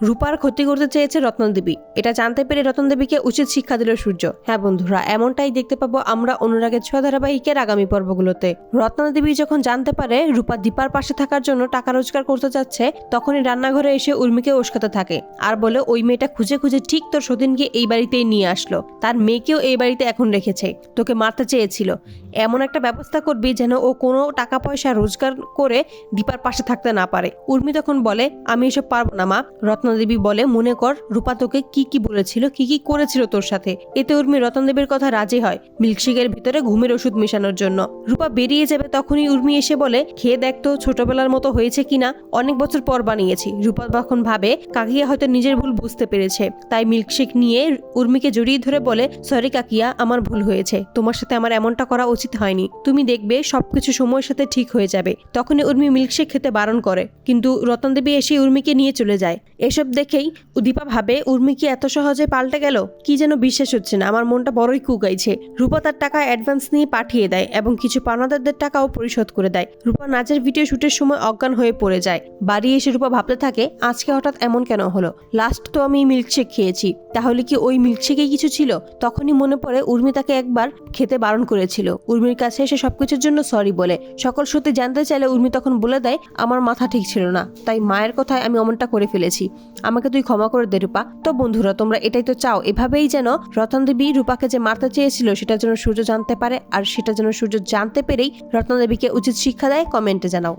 রূপার ক্ষতি করতে চেয়েছে রত্নদেবী। এটা জানতে পেরে রত্নদেবীকে উচিত শিক্ষা দিল সূর্য। হ্যাঁ বন্ধুরা, এমনটাই দেখতে পাবো আমরা অনুরাগের ছ ধারাবাহিকের আগামী পর্বগুলোতে। রত্নদেবী যখন জানতে পারে রূপা দীপার পাশে থাকার জন্য টাকা রোজগার করতে যাচ্ছে তখনই রান্নাঘরে এসে উর্মিকে উস্কাতে থাকে। আর বলে, ওই মেয়েটা খুঁজে খুঁজে ঠিক তোর সতীনকে এই বাড়িতেই নিয়ে আসলো। তার মেয়েকেও এই বাড়িতে এখন রেখেছে। তোকে মারতে চেয়েছিল। এমন একটা ব্যবস্থা করবি যেন ও কোনো টাকা পয়সা রোজগার করে দীপার পাশে থাকতে না পারে। উর্মি তখন বলে, আমি এসব পারব না মা। রত্নদেবী বলে, মনে কর, রূপা তোকে কি কি বলেছিল, কি কি করেছিল তোর সাথে। এতে উর্মি রত্নদেবীর কথা রাজি হয়, মিল্কশেকের ভিতরে ঘুমের ওষুধ মেশানোর জন্য। রূপা বেরিয়ে যাবে তখনই উর্মি এসে বলে, খেয়ে দেখতো ছোটবেলার মতো হয়েছে কিনা অনেক বছর পর বানিয়েছি। রূপা তখন ভাবে, কাকিয়া হয়তো নিজের ভুল বুঝতে পেরেছে। তাই মিল্কশেক নিয়ে উর্মিকে জড়িয়ে ধরে বলে, সরি কাকিয়া, আমার ভুল হয়েছে। তোমার সাথে আমার এমনটা করা উচিত হয়নি। তুমি দেখবে, সবকিছু সময়ের সাথে ঠিক হয়ে যাবে। তখনই উর্মি মিল্কশেক খেতে বারণ করে। কিন্তু রতনদেবী এসে উর্মিকে নিয়ে চলে যায়। এসব দেখেই উদীপা ভাবে, উর্মি কি এত সহজে পাল্টে গেল? কি যেন বিশ্বাস হচ্ছে না। আমার মনটা বড়ই কুগাইছে। রূপা তার টাকা অ্যাডভান্স নিয়ে পাঠিয়ে দেয় এবং কিছু পাওনাদারদের টাকাও পরিশোধ করে দেয়। রূপা নাচের ভিডিও শুটের সময় অজ্ঞান হয়ে পড়ে যায়। বাড়ি এসে রূপা ভাবতে থাকে, আজকে হঠাৎ এমন কেন হলো? লাস্ট তো আমি মিল্কশেক খেয়েছি। তাহলে কি ওই মিল্কশেকেই কিছু ছিল? তখনই মনে পড়ে, উর্মি তাকে একবার খেতে বারণ করেছিল। উর্মির কাছে এসে সবকিছুর জন্য সরি বলে। সকল সত্যি জানতে চাইলে উর্মি তখন বলে দেয়, আমার মাথা ঠিক ছিল না। তাই মায়ের কথায় আমি অমনটা করে ফেলেছি। আমাকে তুই ক্ষমা করে দে, রূপা। তো বন্ধুরা, তোমরা এটাই তো চাও। এভাবেই যেন রতন দেবী রূপাকে যে মারতে চেয়েছিল, সেটা যেন সূর্য জানতে পারে, আর সেটা যেন সূর্য জানতে পেরেই রত্নদেবীকে উচিত শিক্ষা দেয়, কমেন্টে জানাও।